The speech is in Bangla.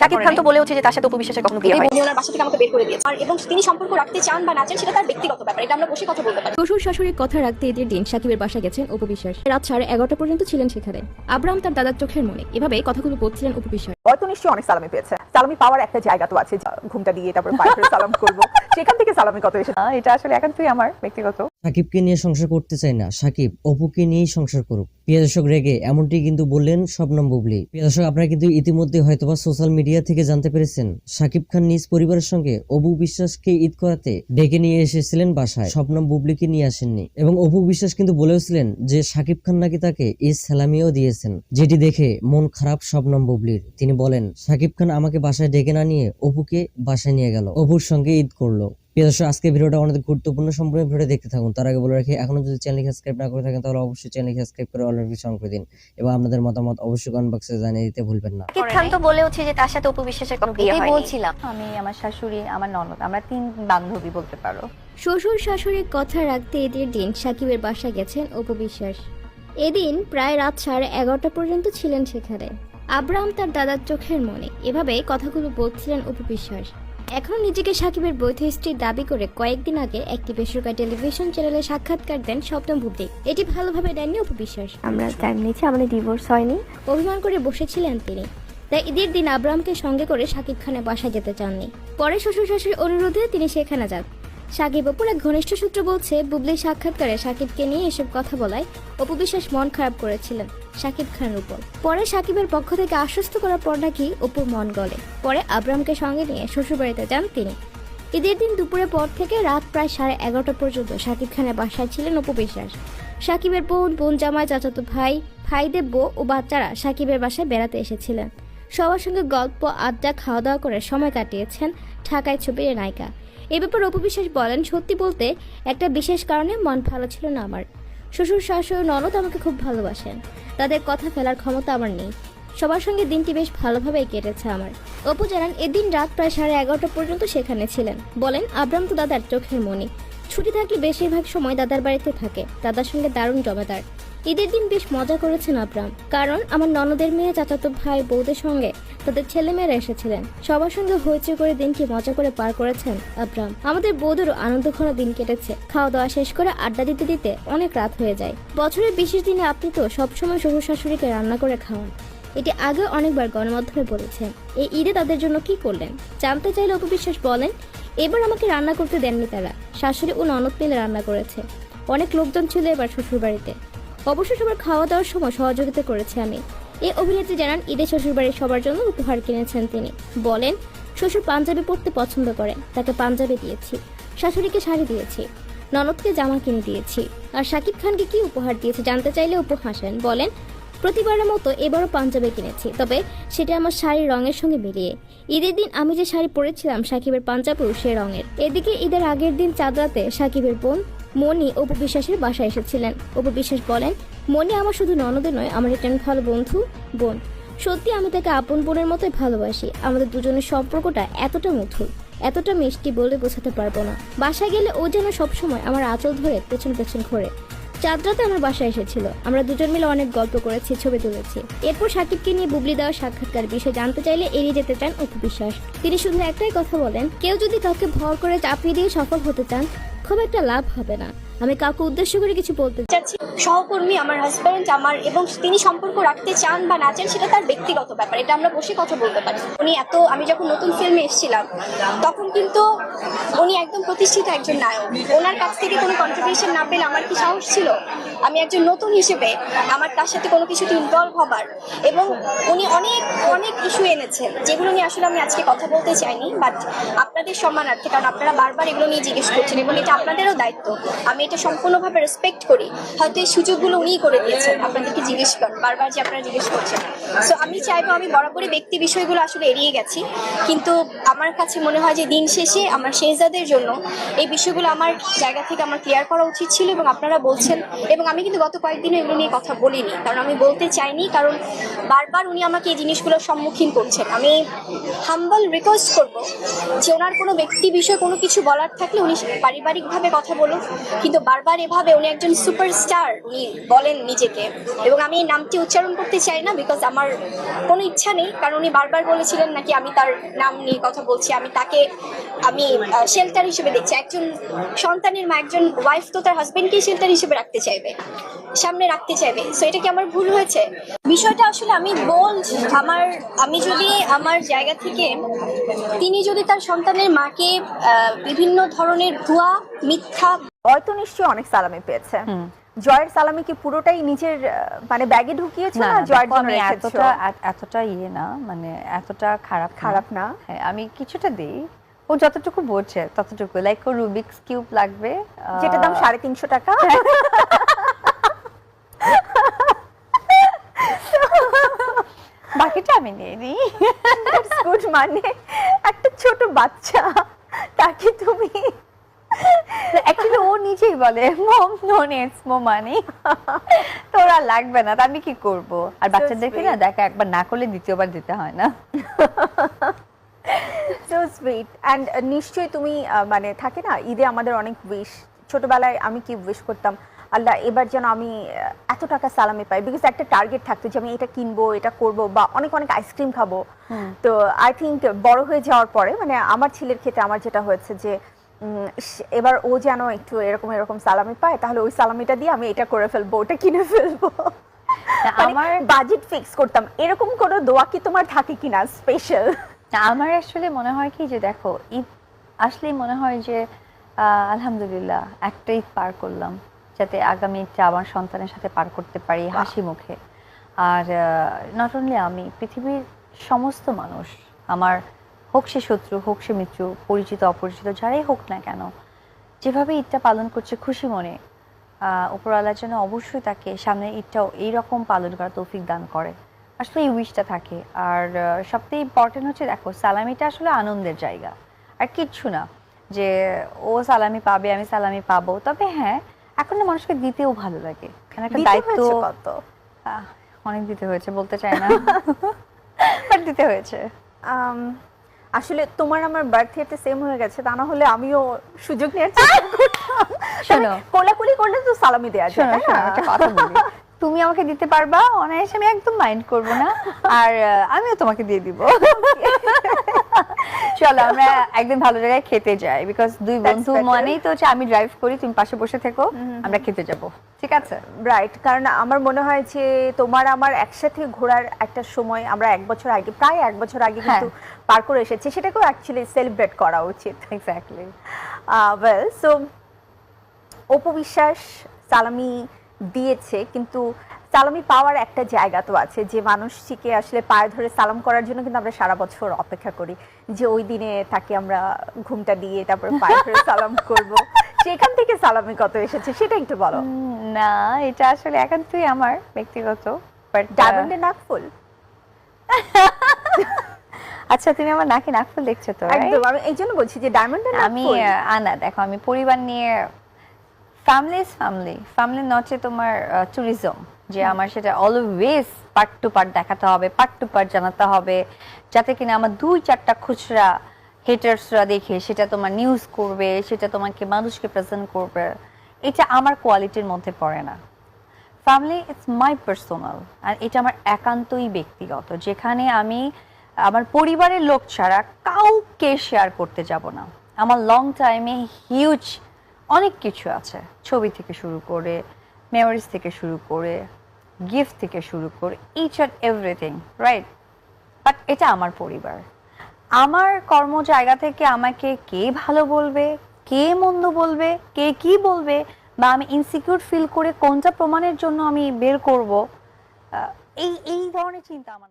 শাকিব খান তো বলেওছে যে তার সাথে উপবিশ্বাসের কখনো বিয়ে হয়নি। উনি ওনার বাসা থেকে আমাকে বের করে দিয়েছে। আর এবং তিনি সম্পর্ক রাখতে চান বা না চান সেটা তার ব্যক্তিগত ব্যাপার। এটা আমরা বসে কথা বলতে পারি। শ্বশুর শাশুড়ির কথা রাখতে এদের দিন সাকিবের বাসা গেছেন উপবিশ্বাস রাত সাড়ে এগারোটা পর্যন্ত ছিলেন সেখানে। আব্রাম তার দাদার চোখের মনে। এভাবে কথাগুলো বলছিলেন উপবিশ্বাস হয়তো নিশ্চয়ই অনেক সালামি পেয়েছে। সালামি পাওয়ার একটা জায়গা তো আছে ঘুমটা দিয়ে তারপর পায়ে সালাম করব। সেখান থেকে সালামি কত এসে এটা আসলে একান্তই আমার ব্যক্তিগত। সাকিবকে নিয়ে সংসার করতে চাই না সাকিব অপুকে নিয়েই সংসার করুক। প্রিয় দর্শক রেগে এমনটি কিন্তু বললেন শবনম বুবলি। প্রিয় দর্শক আপনারা কিন্তু ইতিমধ্যে হয়তোবা সোশ্যাল মিডিয়া থেকে জানতে পেরেছেন সাকিব খান নিজ পরিবারের সঙ্গে অপু বিশ্বাসকে ঈদ করাতে ডেকে নিয়ে এসেছিলেন বাসায়। শবনম বুবলিকে নিয়ে আসেননি এবং অপু বিশ্বাস কিন্তু বলেওছিলেন যে সাকিব খান নাকি তাকে ঈদ সালামিও দিয়েছেন যেটি দেখে মন খারাপ শবনম বুবলির। তিনি বলেন সাকিব খান আমাকে বাসায় ডেকে না নিয়ে অপুকে বাসায় নিয়ে গেল। অপুর সঙ্গে ঈদ করল। প্রিয় আজকে ভিডিওটা অনেক গুরুত্বপূর্ণ সম্পূর্ণ ভিডিও দেখতে থাকুন। তার আগে বলে রাখি এখনও যদি চ্যানেল সাবস্ক্রাইব না করে থাকেন তাহলে অবশ্যই চ্যানেল সাবস্ক্রাইব করে অলরেডি সং করে দিন। এবং আপনাদের মতামত অবশ্যই কমেন্ট বক্সে জানিয়ে দিতে ভুলবেন না। খান তো বলেওছে যে তার সাথে উপবিশ্বাসের কোনো বিয়ে এটাই হয় বলছিলাম। আমি আমার শাশুড়ি আমার ননদ আমরা তিন বান্ধবী বলতে পারো। শ্বশুর শাশুড়ির কথা রাখতে এদের দিন সাকিবের বাসা গেছেন উপবিশ্বাস এদিন প্রায় রাত সাড়ে এগারোটা পর্যন্ত ছিলেন সেখানে। আব্রাহাম তার দাদার চোখের মনে এভাবে কথাগুলো বলছিলেন উপবিশ্বাস এখন নিজেকে সাকিবের বৈধ স্ত্রীর দাবি করে কয়েকদিন আগে একটি বেসরকারি টেলিভিশন চ্যানেলে সাক্ষাৎকার দেন স্বপ্ন ভুবলি এটি ভালোভাবে দেননি উপবিশ্বাস আমরা টাইম নিয়েছি আমাদের ডিভোর্স হয়নি। অভিমান করে বসেছিলেন তিনি। তাই ঈদের দিন আব্রাহামকে সঙ্গে করে সাকিব খানের বাসায় যেতে চাননি। পরে শ্বশুর শাশুড়ির অনুরোধে তিনি সেখানে যান। সাকিব অপুর এক ঘনিষ্ঠ সূত্র বলছে, বুবলির সাক্ষাৎকারে সাকিবকে নিয়ে এসব কথা বলায় অপু বিশ্বাস মন খারাপ করেছিলেন সাকিব খানের উপর। পরে সাকিবের পক্ষ থেকে আশ্বস্ত করার পর নাকি অপুর মন গলে। পরে আব্রাহামকে সঙ্গে নিয়ে শ্বশুরবাড়িতে যান তিনি। ঈদের দিন দুপুরের পর থেকে রাত প্রায় সাড়ে এগারোটা পর্যন্ত সাকিব খানের বাসায় ছিলেন অপু বিশ্বাস। সাকিবের বোন বোন জামাই, চাচাতো ভাই, ভাইদের বউ ও বাচ্চারা সাকিবের বাসায় বেড়াতে এসেছিলেন। সবার সঙ্গে গল্প, আড্ডা খাওয়া দাওয়া করে সময় কাটিয়েছেন ঢাকায় ছবির নায়িকা। এ ব্যাপারে অপু বিশ্বাস বলেন, সত্যি বলতে একটা বিশেষ কারণে মন ভালো ছিল না আমার। শ্বশুর, শাশুড়ি, ননদ আমাকে খুব ভালোবাসেন। তাদের কথা ফেলার ক্ষমতা আমার নেই। সবার সঙ্গে দিনটি বেশ ভালোভাবেই কেটেছে আমার। অপু জানান, এদিন রাত প্রায় সাড়ে এগারোটা পর্যন্ত সেখানে ছিলেন। বলেন, আব্রাম তো দাদার চোখের মনি ছুটি থাকলে বেশিরভাগ সময় দাদার বাড়িতে থাকে। দাদার সঙ্গে দারুণ জমাদার। ঈদের দিন বেশ মজা করেছেন আব্রাম। কারণ, আমার ননদের মেয়ে, চাচাতো ভাই বৌদের সঙ্গে তাদের ছেলেমেয়েরা এসেছিলেন। সবার সঙ্গে হইচই করে দিনটি মজা করে পার করেছেন আব্রাম। আমাদের বৌদেরও আনন্দঘন দিন কেটেছে। খাওয়া দাওয়া শেষ করে আড্ডা দিতে দিতে অনেক রাত হয়ে যায়। বছরের বিশেষ দিনে আপনি তো সবসময় শ্বশুর শাশুড়িকে রান্না করে খাওয়ান। এটি আগে অনেকবার গণমাধ্যমে বলেছেন। এই ঈদে তাদের জন্য কি করলেন? জানতে চাইলে অপবিশ্বাস বলেন, এবার আমাকে রান্না করতে দেননি তারা। শাশুড়ি ও ননদ মিলে রান্না করেছে। অনেক লোকজন ছিল এবার শ্বশুরবাড়িতে। অবশ্য সবার খাওয়া দাওয়ার সময় সহযোগিতা করেছে আমি। এই অভিনেত্রী জানান, ঈদে শ্বশুরবাড়ির সবার জন্য উপহার কিনেছেন তিনি। বলেন, শ্বশুর পাঞ্জাবি পরতে পছন্দ করেন তাকে পাঞ্জাবি দিয়েছি। শাশুড়িকে শাড়ি দিয়েছি। ননদকে জামা কিনে দিয়েছি। আর শাকিব খানকে কি উপহার দিয়েছে জানতে চাইলে উপু হাসেন বলেন প্রতিবারের মতো এবারও পাঞ্জাবি কিনেছি। তবে সেটা আমার শাড়ির রঙের সঙ্গে মিলিয়ে। ঈদের দিন আমি যে শাড়ি পরেছিলাম, সাকিবের পাঞ্জাবিও সে রঙের। এদিকে ঈদের আগের দিন চাঁদ রাতে সাকিবের বোন মনি অপু বিশ্বাসের বাসায় এসেছিলেন। অপু বিশ্বাস বলেন মনি আমার শুধু ননদে নয়, আমার একজন ভালো বন্ধু, বোন। সত্যি আমি তাকে আপন বোনের মতোই ভালোবাসি। আমাদের দুজনের সম্পর্কটা এতটা মধুর, এতটা মিষ্টি বলে বোঝাতে পারব না। বাসায় গেলে ও যেন সবসময় আমার আঁচল ধরে পেছন পেছন ঘোরে। চাঁদরাতে আমার বাসায় এসেছিল। আমরা দুজন মিলে অনেক গল্প করেছি, ছবি তুলেছি। এরপর সাকিবকে নিয়ে বুবলি দেওয়া সাক্ষাৎকার বিষয়ে জানতে চাইলে এড়িয়ে যেতে চান অপু বিশ্বাস। তিনি শুধু একটাই কথা বলেন, কেউ যদি কাউকে ভর করে চাপিয়ে দিয়ে সফল হতে চান, খুব একটা লাভ হবে না। আমি কাউকে উদ্দেশ্য করে কিছু বলতে চাচ্ছি, সহকর্মী আমার হাজব্যান্ড আমার এবং তিনি সম্পর্ক রাখতে চান বা না চান, সেটা তার ব্যক্তিগত ব্যাপার। এটা আমরা বসে কথা বলতে পারি। উনি এত, আমি যখন নতুন ফিল্মে এসেছিলাম, তখন কিন্তু উনি একদম প্রতিষ্ঠিত একজন নায়ক। ওনার কাছ থেকে কোনো কন্ট্রিবিউশন না পেলে আমার কি সাহস ছিল? আমি একজন নতুন হিসেবে আমার তার সাথে কোনো কিছুতে ইনভলভ হবার। এবং উনি অনেক অনেক ইস্যু এনেছেন, যেগুলো নিয়ে আসলে আমি আজকে কথা বলতে চাইনি বাট আপনাদের সম্মানার্থে, কারণ আপনারা বারবার এগুলো নিয়ে জিজ্ঞেস করছেন এবং এটা আপনাদেরও দায়িত্ব। আমি এটা সম্পূর্ণভাবে রেসপেক্ট করি। হয়তো এই সুযোগগুলো উনিই করে দিয়েছেন। আপনাদেরকে জিজ্ঞেস করেন, বারবার যে আপনারা জিজ্ঞেস করছেন। সো আমি চাইব আমি বরাবরই ব্যক্তি বিষয়গুলো আসলে এড়িয়ে গেছি। কিন্তু আমার কাছে মনে হয় যে দিন শেষে আমার শেহজাদের জন্য এই বিষয়গুলো আমার জায়গা থেকে আমার ক্লিয়ার করা উচিত ছিল এবং আপনারা বলছেন এবং আমি কিন্তু গত কয়েকদিনও এগুলো নিয়ে কথা বলিনি। কারণ আমি বলতে চাইনি, কারণ বারবার উনি আমাকে এই জিনিসগুলোর সম্মুখীন করছেন। আমি হাম্বল রিকোয়েস্ট করব যে ওনার কোনো ব্যক্তি বিষয়ে কোনো কিছু বলার থাকলে উনি পারিবারিকভাবে কথা বলুন কিন্তু বারবার এভাবে উনি একজন সুপারস্টার উনি বলেন নিজেকে। এবং আমি এই নামটি উচ্চারণ করতে চাই না বিকজ আমার কোনো ইচ্ছা নেই। কারণ উনি বারবার বলেছিলেন নাকি আমি তার নাম নিয়ে কথা বলছি, আমি তাকে, আমি শেল্টার হিসেবে দেখছি। একজন সন্তানের মা, একজন ওয়াইফ তো তার হাজবেন্ডকেই শেল্টার হিসেবে রাখতে চাইবে, সামনে রাখতে চাইবে। সো এটা কি আমার ভুল হয়েছে? বিষয়টা আসলে আমি বল আমার, আমি যদি আমার জায়গা থেকে তিনি যদি তার সন্তানের মাকে বিভিন্ন ধরনের ভুয়া, মিথ্যা জয় তো নিশ্চয়ই অনেক সালামি পেয়েছে। জয়ের সালামি কি পুরোটাই নিজের মানে ব্যাগে ঢুকিয়েছো না, জয়ের জন্য এতটা এতটা ইয়ে না মানে এতটা খারাপ খারাপ না? হ্যাঁ আমি কিছুটা দিই। ও যতটুকু বলছে ততটুকু। লাইক ও রুবিক্স কিউব লাগবে যেটা দাম সাড়ে তিনশো টাকা। বাকিটা আমি নিয়ে নিই। গুড মানে একটা ছোট বাচ্চা তাকে তুমি অ্যাকচুয়ালি ও নিজেই বলে মম নো নেটস মো মানি তোরা লাগবে না তা আমি কি করব? আর বাচ্চাদেরকে না দেখা একবার না করলে দ্বিতীয়বার দিতে হয় না। সো সুইট অ্যান্ড নিশ্চয়ই তুমি মানে থাকে না ঈদে আমাদের অনেক উইশ ছোটবেলায় আমি কি উইশ করতাম আল্লাহ এবার যেন আমি এত টাকা সালামি পাই। বিকজ একটা টার্গেট থাকতো যে আমি এটা কিনবো এটা করব বা অনেক অনেক আইসক্রিম খাব। তো আই থিঙ্ক বড় হয়ে যাওয়ার পরে মানে আমার ছেলের ক্ষেত্রে আমার যেটা হয়েছে যে এবার ও যেন একটু এরকম এরকম সালামি পায় তাহলে ওই সালামিটা দিয়ে আমি এটা করে ফেলব ওটা কিনে ফেলব। আমার আমার বাজেট ফিক্স করতাম। এরকম কোনো দোয়া কি তোমার থাকে কিনা স্পেশাল আমার আসলে মনে হয় কি যে দেখো ঈদ আসলেই মনে হয় যে আলহামদুলিল্লাহ একটা ঈদ পার করলাম যাতে আগামী ঈদটা আমার সন্তানের সাথে পার করতে পারি হাসি মুখে। আর নট অনলি আমি পৃথিবীর সমস্ত মানুষ আমার হোক সে শত্রু হোক সে মিত্র পরিচিত অপরিচিত যারাই হোক না কেন যেভাবে ঈদটা পালন করছে খুশি মনে উপরওয়ালার জন্য অবশ্যই তাকে সামনের ঈদটাও এইরকম পালন করা তৌফিক দান করে। আসলে এই উইশটা থাকে। আর সবথেকে ইম্পর্টেন্ট হচ্ছে দেখো সালামিটা আসলে আনন্দের জায়গা। আর কিচ্ছু না যে ও সালামি পাবে আমি সালামি পাবো। তবে হ্যাঁ এখন না মানুষকে দিতেও ভালো লাগে। কারণ একটা দায়িত্ব কত? অনেক দিতে হয়েছে বলতে চাই না। বাট দিতে হয়েছে। আসলে তোমার আমার বার্থ ইয়ারটা সেম হয়ে গেছে তা না হলে আমিও সুযোগ নেওয়ার চেষ্টা করতাম শোনো। কোলাকুলি করলে তো সালামি দেওয়া যায় তাই না? একটা কথা বলি তুমি আমাকে দিতে পারবা? অনায়াসে আমি একদম মাইন্ড করব না। আর আমিও তোমাকে দিয়ে দিব। চলো আমরা একদিন ভালো জায়গায় খেতে যাই বিকজ দুই বন্ধু. মানেই তো হচ্ছে আমি ড্রাইভ করি তুমি পাশে বসে থেকো আমরা খেতে যাব। ঠিক আছে? রাইট কারণ আমার মনে হয় যে তোমার আমার একসাথে ঘোরার একটা সময় আমরা এক বছর আগে প্রায় এক বছর আগে কিন্তু পার করে এসেছি সেটাকেও অ্যাকচুয়ালি সেলিব্রেট করা উচিত। Exactly well so Apu Biswas সালামি দিয়েছে কিন্তু সালামি পাওয়ার একটা জায়গা তো আছে যে মানুষটিকে আসলে পায়ে ধরে সালাম করার জন্য কিন্তু আমরা সারা বছর অপেক্ষা করি যে ওই দিনে তাকে আমরা ঘুমটা দিয়ে তারপরে পায়ে ধরে সালাম করব। সেখান থেকে সালামি কত এসেছে সেটা একটু বলো। না এটা আসলে একান্তই আমার ব্যক্তিগত বাট ডায়মন্ডের নাক ফুল। আচ্ছা তুমি আমার নাকে নাকফুল দেখছ তো একদম আমি এই জন্য বলছি যে ডায়মন্ডের নাক আমি ফুল। আহ, আনা দেখো আমি পরিবার নিয়ে ফ্যামিলি ইজ ফ্যামিলি ফ্যামিলি নচে তোমার ট্যুরিজম যে আমার সেটা অলওয়েজ পার্ট টু পার্ট দেখাতে হবে পার্ট টু পার্ট জানাতে হবে যাতে কিনা আমার দুই চারটা খুচরা হেটার্সরা দেখে সেটা তোমার নিউজ করবে সেটা তোমাকে মানুষকে প্রেজেন্ট করবে। এটা আমার কোয়ালিটির মধ্যে পড়ে না। ফ্যামিলি ইটস মাই পার্সোনাল আর এটা আমার একান্তই ব্যক্তিগত। যেখানে আমি আমার পরিবারের লোক ছাড়া কাউকে শেয়ার করতে যাব না। আমার লং টাইমে হিউজ অনেক কিছু আছে। ছবি থেকে শুরু করে মেমোরিজ থেকে শুরু করে গিফট থেকে শুরু করে each and everything right but এটা আমার পরিবার। আমার কর্ম জায়গা থেকে আমাকে কে ভালো বলবে, কে মন্দ বলবে, কে কি বলবে, বা আমি ইনসিকিউর ফিল করে কোনটা প্রমাণের জন্য আমি বের করব এই এই ধরনের চিন্তা আমার